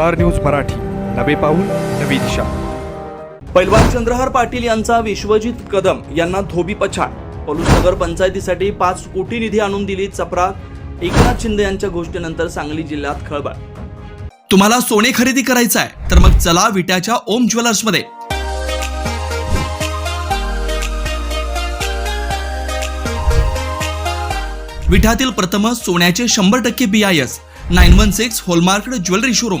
Star news Marathi. नवे पाऊल नवी दिशा. पैलवान चंद्रहार पाटील यांचा विश्वजित कदम यांना धोबी पछाड. पलूस नगर पंचायतीसाठी पाच कोटी निधी आणून दिली चपरा. एकनाथ शिंदे यांच्या घोषणेनंतर सांगली जिल्ह्यात खळबळ. तुम्हाला सोने खरेदी करायचं आहे तर मग चला विट्याच्या ओम ज्वेलर्समध्ये. विठातील प्रथम सोन्याचे शंभर टक्के B I S nine one six hallmarked jewellery showroom.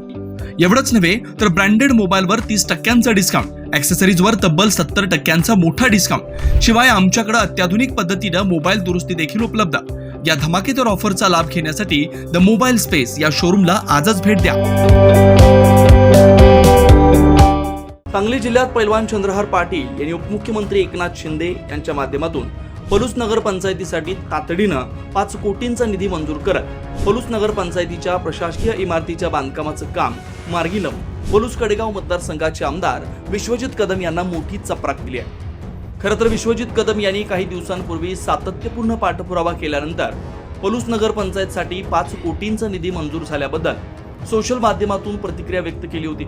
एवढंच नव्हे तर ब्रँडेड मोबाईलवर तीस टक्क्यांचा डिस्काउंट ऍक्सेसरीजवर तब्बल सत्तर टक्क्यांचा मोठा डिस्काउंट शिवाय आमच्याकडे अत्याधुनिक पद्धतीनं मोबाईल दुरुस्ती देखील उपलब्ध. या धमाकेदार ऑफरचा लाभ घेण्यासाठी द मोबाईल स्पेस या शोरूमला आजच भेट द्या. सांगली जिल्ह्यात पैलवान चंद्रहार पाटील यांनी उपमुख्यमंत्री एकनाथ शिंदे यांच्या माध्यमातून पलूस नगरपंचायतीसाठी तातडीनं पाच कोटींचा निधी मंजूर करत पलूस नगरपंचायतीच्या प्रशासकीय इमारतीच्या बांधकामाचं काम मार्गी लावून पलूस कडेगाव मतदारसंघाचे आमदार विश्वजित कदम यांना मोठी चपराक दिली आहे. खरं तर विश्वजित कदम यांनी काही दिवसांपूर्वी सातत्यपूर्ण पाठपुरावा केल्यानंतर पलूस नगरपंचायतसाठी पाच कोटींचा निधी मंजूर झाल्याबद्दल सोशल माध्यमातून प्रतिक्रिया व्यक्त केली होती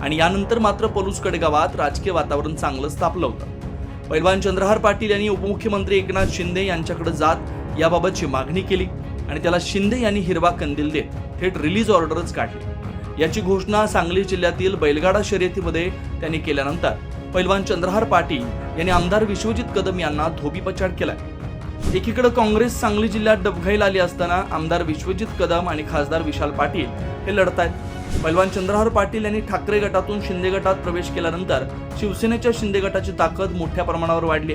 आणि यानंतर मात्र पलूस कडेगावात राजकीय वातावरण चांगलंच तापलं होतं. पैलवान चंद्रहार पाटील यांनी उपमुख्यमंत्री एकनाथ शिंदे यांच्याकडे जात याबाबतची मागणी केली आणि त्याला शिंदे यांनी हिरवा कंदील देत थेट रिलीज ऑर्डरच काढली. याची घोषणा सांगली जिल्ह्यातील बैलगाडा शर्यतीमध्ये त्यांनी केल्यानंतर पैलवान चंद्रहार पाटील यांनी आमदार विश्वजित कदम यांना धोबीपछाड केलाय. एकीकडे काँग्रेस सांगली जिल्ह्यात डबघाईला आली असताना आमदार विश्वजित कदम आणि खासदार विशाल पाटील हे लढत आहेत पैलवान चंद्रहार पाटील यांनी ठाकरे गटातून शिंदे गटात प्रवेश केल्यानंतर शिवसेनेच्या शिंदे गटाची ताकद मोठ्या प्रमाणावर वाढली.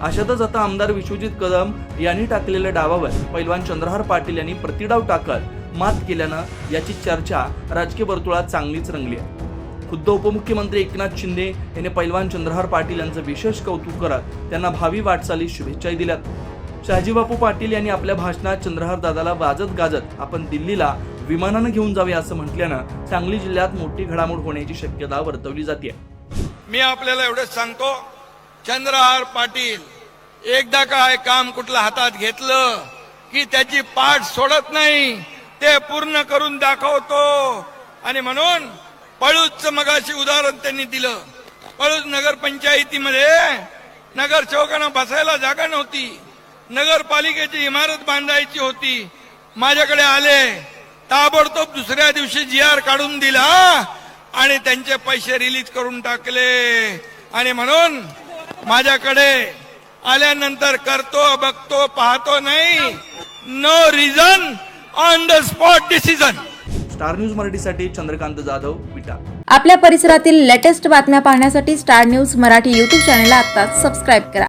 अशातच आता आमदार विश्वजित कदम यांनी टाकलेल्या डावावर पैलवान चंद्रहार पाटील यांनी प्रतिडाव टाकत मात केल्यानं याची चर्चा राजकीय वर्तुळात चांगलीच रंगली आहे. खुद्द उपमुख्यमंत्री एकनाथ शिंदे यांनी पैलवान चंद्रहार पाटील यांचं विशेष कौतुक करत त्यांना भावी वाटचाली शुभेच्छाही दिल्यात. शहाजीबापू पाटील यांनी आपल्या भाषणात चंद्रहार दादाला वाजत गाजत आपण दिल्लीला विमानानं घेऊन जावे असं म्हटल्यानं सांगली जिल्ह्यात मोठी घडामोड होण्याची शक्यता वर्तवली जाते मी आपल्याला एवढंच सांगतो चंद्रहार पाटील एकदा काय काम कुठलं हातात घेतलं की त्याची पाठ सोडत नाही ते पूर्ण करून दाखवतो. आणि म्हणून पळूच मगाशी उदाहरण त्यांनी दिलं. पळूच नगरपंचायतीमध्ये नगरसेवकांना बसायला जागा नव्हती. नगरपालिकेची इमारत बांधायची होती. माझ्याकडे आले. ताबडतोब दुसऱ्या दिवशी जी आर काढून दिला आणि त्यांचे पैसे रिलीज करून टाकले. आणि म्हणून माझ्याकडे आल्यानंतर करतो बघतो पाहतो नाही. No reason on the spot decision star news मराठीसाठी चंद्रकांत जाधव विटा. आपल्या परिसरातील लेटेस्ट बातम्या पाहण्यासाठी स्टार न्यूज मराठी यूट्यूब चॅनलला आत्ताच सबस्क्राईब करा.